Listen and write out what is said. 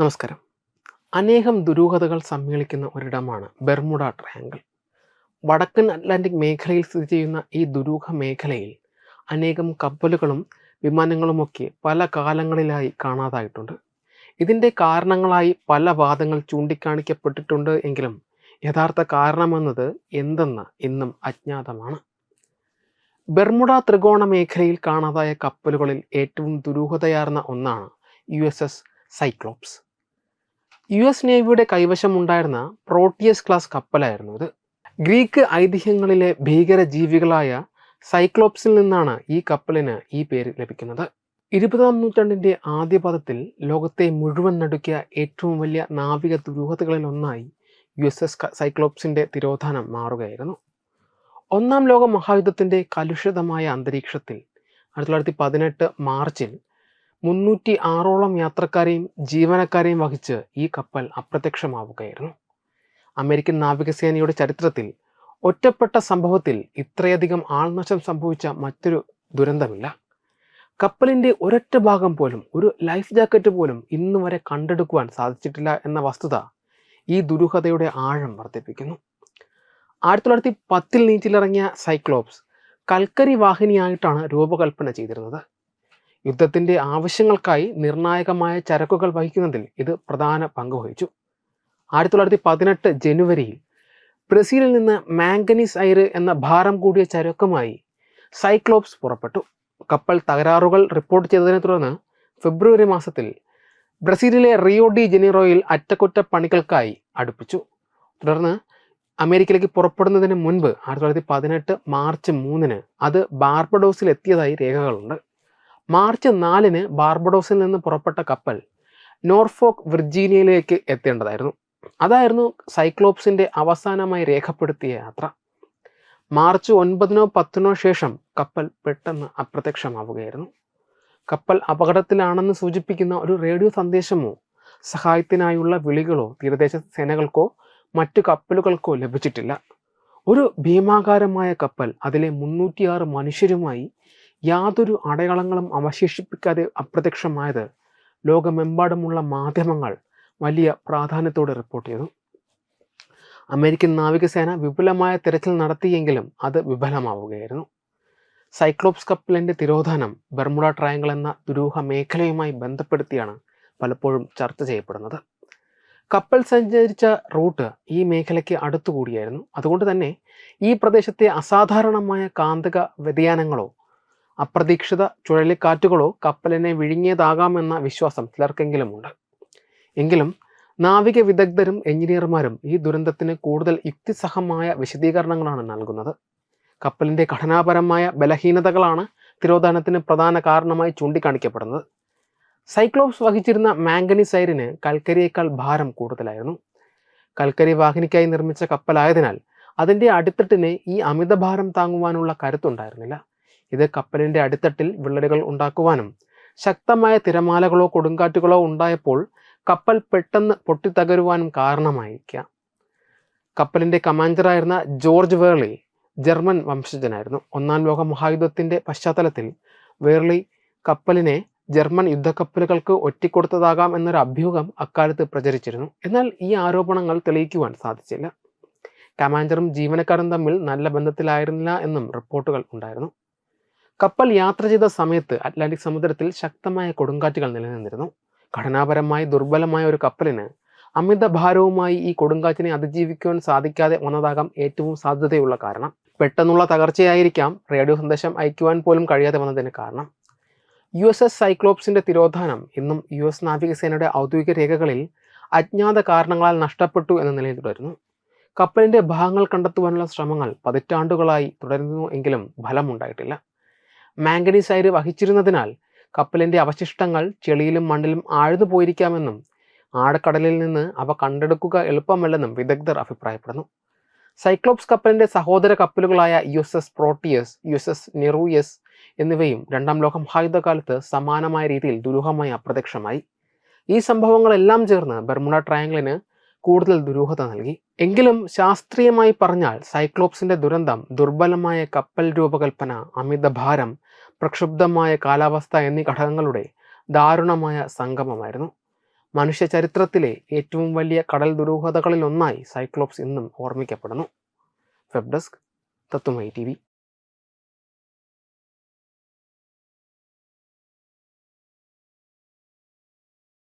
നമസ്കാരം. അനേകം ദുരൂഹതകൾ സമ്മേളിക്കുന്ന ഒരിടമാണ് ബെർമുഡ ട്രയാങ്കിൾ. വടക്കൻ അറ്റ്ലാന്റിക് മേഖലയിൽ സ്ഥിതി ചെയ്യുന്ന ഈ ദുരൂഹ മേഖലയിൽ അനേകം കപ്പലുകളും വിമാനങ്ങളുമൊക്കെ പല കാലങ്ങളിലായി കാണാതായിട്ടുണ്ട്. ഇതിന്റെ കാരണങ്ങളായി പല വാദങ്ങൾ ചൂണ്ടിക്കാണിക്കപ്പെട്ടിട്ടുണ്ട് എങ്കിലും യഥാർത്ഥ കാരണമെന്നത് എന്തെന്ന് ഇന്നും അജ്ഞാതമാണ്. ബെർമുഡ ത്രികോണ മേഖലയിൽ കാണാതായ കപ്പലുകളിൽ ഏറ്റവും ദുരൂഹതയാർന്ന ഒന്നാണ് U S S Cyclops. U S നേവിയുടെ കൈവശമുണ്ടായിരുന്ന പ്രോട്ടിയസ് ക്ലാസ് കപ്പലായിരുന്നു ഇത്. ഗ്രീക്ക് ഐതിഹ്യങ്ങളിലെ ഭീകര ജീവികളായ സൈക്ലോപ്സിൽ നിന്നാണ് ഈ കപ്പലിന് ഈ പേര് ലഭിക്കുന്നത്. ഇരുപതാം നൂറ്റാണ്ടിന്റെ ആദ്യ പദത്തിൽ ലോകത്തെ മുഴുവൻ നടുക്കിയ ഏറ്റവും വലിയ നാവിക ദുരൂഹതകളിൽ ഒന്നായി യു എസ് എസ് സൈക്ലോപ്സിന്റെ തിരോധാനം മാറുകയായിരുന്നു. ഒന്നാം ലോക മഹായുദ്ധത്തിന്റെ കലുഷിതമായ അന്തരീക്ഷത്തിൽ ആയിരത്തി തൊള്ളായിരത്തി പതിനെട്ട് മാർച്ചിൽ മുന്നൂറ്റി ആറോളം യാത്രക്കാരെയും ജീവനക്കാരെയും വഹിച്ച് ഈ കപ്പൽ അപ്രത്യക്ഷമാവുകയായിരുന്നു. അമേരിക്കൻ നാവികസേനയുടെ ചരിത്രത്തിൽ ഒറ്റപ്പെട്ട സംഭവത്തിൽ ഇത്രയധികം ആൾനാശം സംഭവിച്ച മറ്റൊരു ദുരന്തമില്ല. കപ്പലിന്റെ ഒരൊറ്റ ഭാഗം പോലും ഒരു ലൈഫ് ജാക്കറ്റ് പോലും ഇന്നു വരെ കണ്ടെടുക്കുവാൻ സാധിച്ചിട്ടില്ല എന്ന വസ്തുത ഈ ദുരൂഹതയുടെ ആഴം വർദ്ധിപ്പിക്കുന്നു. ആയിരത്തി തൊള്ളായിരത്തി പത്തിൽ നീറ്റിലിറങ്ങിയ സൈക്ലോപ്സ് കൽക്കരി വാഹിനിയായിട്ടാണ് രൂപകൽപ്പന ചെയ്തിരുന്നത്. യുദ്ധത്തിന്റെ ആവശ്യങ്ങൾക്കായി നിർണായകമായ ചരക്കുകൾ വഹിക്കുന്നതിൽ ഇത് പ്രധാന പങ്ക് വഹിച്ചു. ആയിരത്തി തൊള്ളായിരത്തി പതിനെട്ട് ജനുവരിയിൽ ബ്രസീലിൽ നിന്ന് മാംഗനീസ് അയർ എന്ന ഭാരം കൂടിയ ചരക്കുമായി സൈക്ലോപ്സ് പുറപ്പെട്ടു. കപ്പൽ തകരാറുകൾ റിപ്പോർട്ട് ചെയ്തതിനെ തുടർന്ന് ഫെബ്രുവരി മാസത്തിൽ ബ്രസീലിലെ റിയോ ഡി ജനീറോയിൽ അറ്റകുറ്റപ്പണികൾക്കായി അടുപ്പിച്ചു. തുടർന്ന് അമേരിക്കയിലേക്ക് പുറപ്പെടുന്നതിന് മുൻപ് ആയിരത്തി തൊള്ളായിരത്തി പതിനെട്ട് മാർച്ച് മൂന്നിന് അത് ബാർബഡോസിൽ എത്തിയതായി രേഖകളുണ്ട്. മാർച്ച് നാലിന് ബാർബഡോസിൽ നിന്ന് പുറപ്പെട്ട കപ്പൽ നോർഫോക്ക് വിർജീനിയയിലേക്ക് എത്തേണ്ടതായിരുന്നു. അതായിരുന്നു സൈക്ലോപ്സിന്റെ അവസാനമായി രേഖപ്പെടുത്തിയ യാത്ര. മാർച്ച് ഒൻപതിനോ പത്തിനോ ശേഷം കപ്പൽ പെട്ടെന്ന് അപ്രത്യക്ഷമാവുകയായിരുന്നു. കപ്പൽ അപകടത്തിലാണെന്ന് സൂചിപ്പിക്കുന്ന ഒരു റേഡിയോ സന്ദേശമോ സഹായത്തിനായുള്ള വിളികളോ തീരദേശ സേനകൾക്കോ മറ്റു കപ്പലുകൾക്കോ ലഭിച്ചിട്ടില്ല. ഒരു ഭീമാകാരമായ കപ്പൽ അതിലെ മുന്നൂറ്റിയാറ് മനുഷ്യരുമായി യാതൊരു അടയാളങ്ങളും അവശേഷിപ്പിക്കാതെ അപ്രത്യക്ഷമായത് ലോകമെമ്പാടുമുള്ള മാധ്യമങ്ങൾ വലിയ പ്രാധാന്യത്തോടെ റിപ്പോർട്ട് ചെയ്തു. അമേരിക്കൻ നാവികസേന വിപുലമായ തിരച്ചിൽ നടത്തിയെങ്കിലും അത് വിഫലമാവുകയായിരുന്നു. സൈക്ലോപ്സ് കപ്പലിന്റെ തിരോധാനം ബർമുഡ ട്രയാങ്കിൾ എന്ന ദുരൂഹ മേഖലയുമായി ബന്ധപ്പെടുത്തിയാണ് പലപ്പോഴും ചർച്ച ചെയ്യപ്പെടുന്നത്. കപ്പൽ സഞ്ചരിച്ച റൂട്ട് ഈ മേഖലയ്ക്ക് അടുത്തുകൂടിയായിരുന്നു. അതുകൊണ്ട് തന്നെ ഈ പ്രദേശത്തെ അസാധാരണമായ കാന്തിക വ്യതിയാനങ്ങളോ അപ്രതീക്ഷിത ചുഴലിക്കാറ്റുകളോ കപ്പലിനെ വിഴുങ്ങിയതാകാമെന്ന വിശ്വാസം ചിലർക്കെങ്കിലുമുണ്ട്. എങ്കിലും നാവിക വിദഗ്ധരും എഞ്ചിനീയർമാരും ഈ ദുരന്തത്തിന് കൂടുതൽ യുക്തിസഹമായ വിശദീകരണങ്ങളാണ് നൽകുന്നത്. കപ്പലിന്റെ ഘടനാപരമായ ബലഹീനതകളാണ് തിരോധാനത്തിന് പ്രധാന കാരണമായി ചൂണ്ടിക്കാണിക്കപ്പെടുന്നത്. സൈക്ലോപ്സ് വഹിച്ചിരുന്ന മാംഗനീസൈറിന് കൽക്കരിയേക്കാൾ ഭാരം കൂടുതലായിരുന്നു. കൽക്കരി വാഹിനിക്കായി നിർമ്മിച്ച കപ്പലായതിനാൽ അതിന്റെ അടിത്തട്ടിന് ഈ അമിതഭാരം താങ്ങുവാനുള്ള കരുത്തുണ്ടായിരുന്നില്ല. ഇത് കപ്പലിന്റെ അടിത്തട്ടിൽ വിള്ളലുകൾ ഉണ്ടാക്കുവാനും ശക്തമായ തിരമാലകളോ കൊടുങ്കാറ്റുകളോ ഉണ്ടായപ്പോൾ കപ്പൽ പെട്ടെന്ന് പൊട്ടിത്തകരുവാനും കാരണമായിരിക്കാം. കപ്പലിന്റെ കമാൻഡറായിരുന്ന ജോർജ് വേർലി ജർമ്മൻ വംശജനായിരുന്നു. ഒന്നാം ലോക മഹായുദ്ധത്തിന്റെ പശ്ചാത്തലത്തിൽ വേർലി കപ്പലിനെ ജർമ്മൻ യുദ്ധക്കപ്പലുകൾക്ക് ഒറ്റിക്കൊടുത്തതാകാം എന്നൊരു അഭ്യൂഹം അക്കാലത്ത് പ്രചരിച്ചിരുന്നു. എന്നാൽ ഈ ആരോപണങ്ങൾ തെളിയിക്കുവാൻ സാധിച്ചില്ല. കമാൻഡറും ജീവനക്കാരും തമ്മിൽ നല്ല ബന്ധത്തിലായിരുന്നില്ല എന്നും റിപ്പോർട്ടുകൾ ഉണ്ടായിരുന്നു. കപ്പൽ യാത്ര ചെയ്ത സമയത്ത് അറ്റ്ലാന്റിക് സമുദ്രത്തിൽ ശക്തമായ കൊടുങ്കാറ്റുകൾ നിലനിന്നിരുന്നു. ഘടനാപരമായി ദുർബലമായ ഒരു കപ്പലിന് അമിത ഭാരവുമായി ഈ കൊടുങ്കാറ്റിനെ അതിജീവിക്കുവാൻ സാധിക്കാതെ വന്നതാകാം ഏറ്റവും സാധ്യതയുള്ള കാരണം. പെട്ടെന്നുള്ള തകർച്ചയായിരിക്കാം റേഡിയോ സന്ദേശം അയക്കുവാൻ പോലും കഴിയാതെ വന്നതിന് കാരണം. യു എസ് എസ് സൈക്ലോപ്സിന്റെ തിരോധാനം ഇന്നും യു എസ് നാവികസേനയുടെ ഔദ്യോഗിക രേഖകളിൽ അജ്ഞാത കാരണങ്ങളാൽ നഷ്ടപ്പെട്ടു എന്ന നിലയിൽ തുടരുന്നു. കപ്പലിന്റെ ഭാഗങ്ങൾ കണ്ടെത്തുവാനുള്ള ശ്രമങ്ങൾ പതിറ്റാണ്ടുകളായി തുടരുന്നു എങ്കിലും ഫലമുണ്ടായിട്ടില്ല. മാംഗനീസ് അയര് വഹിച്ചിരുന്നതിനാൽ കപ്പലിന്റെ അവശിഷ്ടങ്ങൾ ചെളിയിലും മണ്ണിലും ആഴ്ന്നു പോയിരിക്കാമെന്നും ആഴക്കടലിൽ നിന്ന് അവ കണ്ടെടുക്കുക എളുപ്പമല്ലെന്നും വിദഗ്ധർ അഭിപ്രായപ്പെടുന്നു. സൈക്ലോപ്സ് കപ്പലിന്റെ സഹോദര കപ്പലുകളായ U S S Proteus U S S Nereus എന്നിവയും രണ്ടാം ലോക മഹായുദ്ധകാലത്ത് സമാനമായ രീതിയിൽ ദുരൂഹമായി അപ്രത്യക്ഷമായി. ഈ സംഭവങ്ങളെല്ലാം ചേർന്ന് ബർമുണ ട്രയാങ്കിളിന് കൂടുതൽ ദുരൂഹത നൽകി. എങ്കിലും ശാസ്ത്രീയമായി പറഞ്ഞാൽ സൈക്ലോപ്സിന്റെ ദുരന്തം ദുർബലമായ കപ്പൽ രൂപകൽപ്പന അമിതഭാരം പ്രക്ഷുബ്ധമായ കാലാവസ്ഥ എന്നീ ഘടകങ്ങളുടെ ദാരുണമായ സംഗമമായിരുന്നു. മനുഷ്യ ചരിത്രത്തിലെ ഏറ്റവും വലിയ കടൽ ദുരൂഹതകളിലൊന്നായി സൈക്ലോപ്സ് ഇന്നും ഓർമ്മിക്കപ്പെടുന്നു. വെബ് ഡെസ്ക് തത്തുമൈ ടി